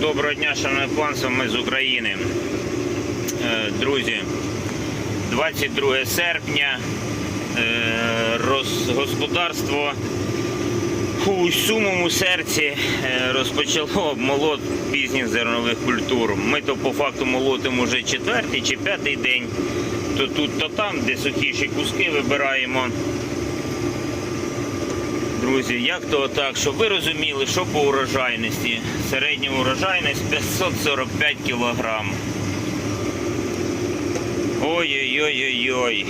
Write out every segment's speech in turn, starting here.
Доброго дня, шановне панство, ми з України. Е, Друзі, 22 серпня е, господарство у сумому серці е, розпочало молот пізніх зернових культур. Ми то по факту молотимо вже четвертий чи п'ятий день. То тут, то там, де сухіші куски вибираємо. Друзі, як то так, щоб ви розуміли, що по урожайності. Середня урожайність 545 кілограм. Ой-ой-ой-ой-ой.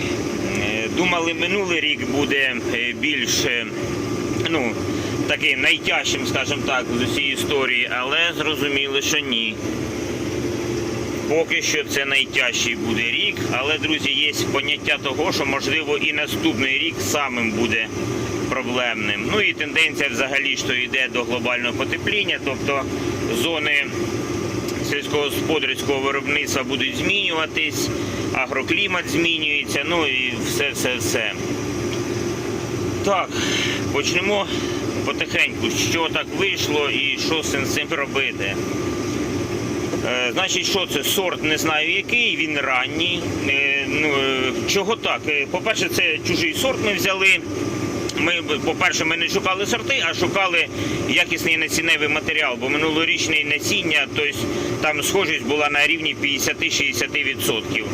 Е, Думали, минулий рік буде е, більш е, ну, таким найтяжчим, скажімо так, з усієї історії, але зрозуміли, що ні. Поки що це найтяжчий буде рік, але, друзі, є поняття того, що можливо і наступний рік самим буде проблемним. Ну і тенденція взагалі, що йде до глобального потепління, тобто зони сільськогосподарського виробництва будуть змінюватись, агроклімат змінюється, ну і все, все, все. Так, почнемо потихеньку, що так вийшло і що з цим робити. Е, Значить, що це? Сорт не знаю який, він ранній. Е, ну, е, чого так? По-перше, це чужий сорт ми взяли. Ми, по-перше, ми не шукали сорти, а шукали якісний насінневий матеріал, бо минулорічне насіння, тобто там схожість була на рівні 50-60%.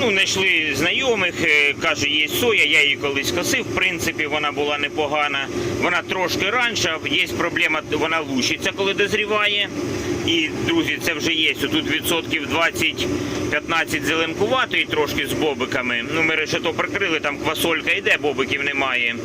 Ну, знайшли знайомих, е, каже, є соя, я її колись косив. В принципі, вона була непогана. Вона трошки раніше, є проблема, вона лущиться, коли дозріває. І, друзі, це вже є. Тут відсотків 20-15 зеленкуватої трошки з бобиками. Ну, ми решето прикрили, там квасолька йде, бобиків немає.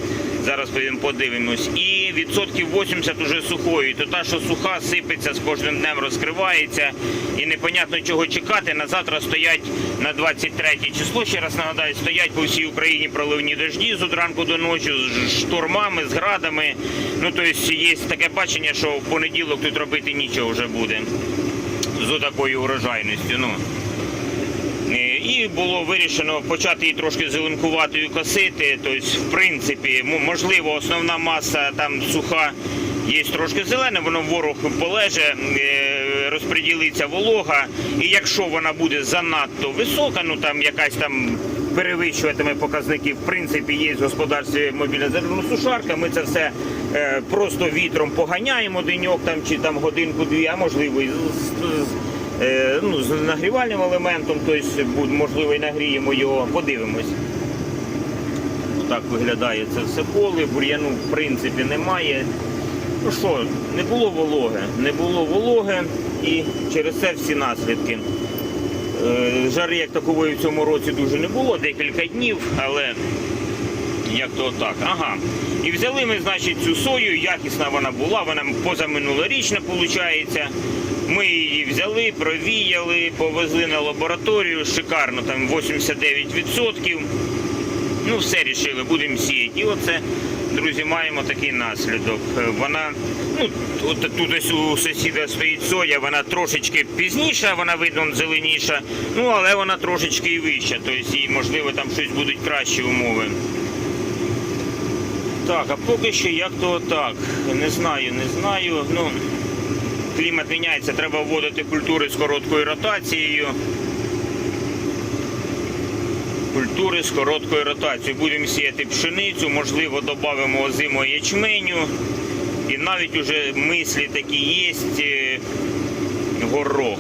Зараз підемо подивимось. І відсотків 80 уже сухої. То та, що суха, сипеться з кожним днем розкривається. І непонятно чого чекати. На завтра стоять на 23 число. Ще раз нагадаю, стоять по всій Україні проливні дожді з ранку до ночі, з штормами, з градами. Ну, тобто є таке бачення, що в понеділок тут робити нічого вже буде. З такою урожайністю. Ну. Е, І було вирішено почати її трошки зеленкуватою косити. Тобто, в принципі, можливо, основна маса там суха є трошки зелена, воно ворог полеже, е, розподілиться волога. І якщо вона буде занадто висока, ну там якась там перевищуватиме показники, в принципі, є в господарстві мобільна зерносушарка. Ми це все е, просто вітром поганяємо деньок там чи там годинку-дві, а можливо ну, з нагрівальним елементом, тобто, можливо, і нагріємо його, подивимось. Так виглядає це все поле, бур'яну в принципі немає. Ну що, не було вологи, не було вологи і через це всі наслідки. Е, Жари як такової в цьому році дуже не було, декілька днів, але як то так. Ага. І взяли ми, значить, цю сою, якісна вона була, вона позаминулорічна, виходить. Ми її взяли, провіяли, повезли на лабораторію, шикарно, там 89%. Ну, все рішили, будемо сіяти. І оце, друзі, маємо такий наслідок. Вона, ну, от тут ось у сусіда стоїть соя, вона трошечки пізніша, вона видно зеленіша, ну але вона трошечки і вища. Тобто, можливо, там щось будуть кращі умови. Так, а поки що як то так. Не знаю, не знаю. Ну, клімат міняється, треба вводити культури з короткою ротацією. Культури з короткою ротацією. Будемо сіяти пшеницю, можливо, додамо озимого ячменю. І навіть уже мислі такі є, е, горох.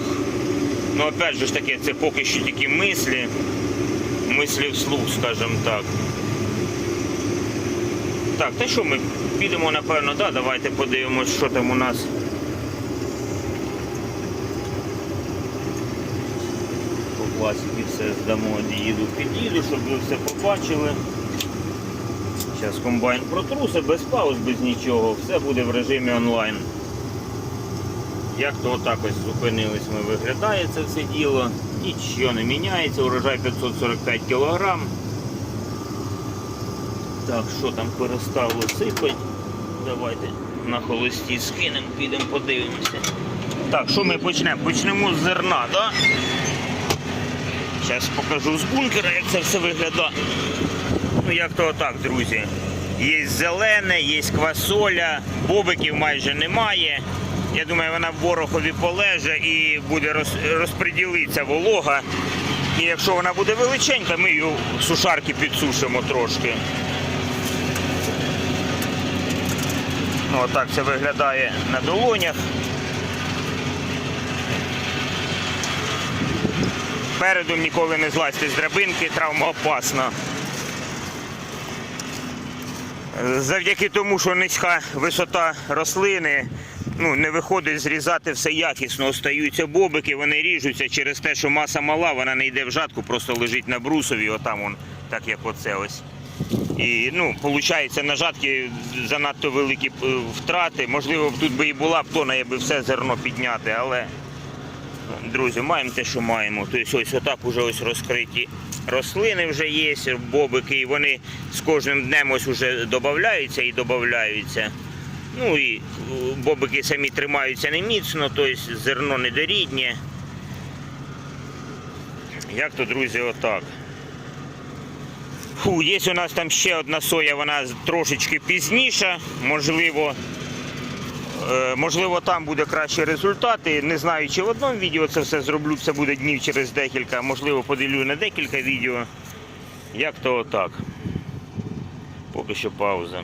Ну, опять же ж таки, це поки що тільки мислі. Мислі вслух, скажімо так. Так, та що ми підемо, напевно, да, давайте подивимось, що там у нас. По класіки все здамо, діїду під'їду, щоб ви все побачили. Зараз комбайн протруси, без пауз, без нічого, все буде в режимі онлайн. Як то отак ось зупинились ми, виглядає це все діло. Нічого не міняється, урожай 545 кілограм. Так, що там перестало сипать? Давайте на холості скинемо, підемо подивимося. Так, що ми почнемо? Почнемо з зерна, так? Зараз покажу з бункера, як це все виглядає. Ну як то отак, друзі. Є зелене, є квасоля, бобиків майже немає. Я думаю, вона в ворохові полеже і буде роз, розподілитися волога. І якщо вона буде величенька, ми її сушарки підсушимо трошки. Отак це виглядає на долонях. Передом ніколи не злазьте з драбинки, травма опасна. Завдяки тому, що низька висота рослини, ну, не виходить зрізати все якісно. Остаються бобики, вони ріжуться через те, що маса мала, вона не йде в жатку, просто лежить на брусові, отам он, так як оце ось. І ну, виходить, на занадто великі е, втрати. Можливо, тут би і була б тона, я би все зерно підняти, але ну, друзі, маємо те, що маємо. Тобто ось отак уже ось розкриті рослини вже є, бобики, і вони з кожним днем ось уже додаються і додаються. Ну і е, бобики самі тримаються не міцно, тобто зерно недоріднє. Як то, друзі, отак. Фу, є у нас там ще одна соя, вона трошечки пізніша, можливо. Е, Можливо, там буде кращі результати. Не знаю, чи в одному відео це все зроблю, це буде днів через декілька, можливо, поділю на декілька відео. Як то отак. Поки що пауза.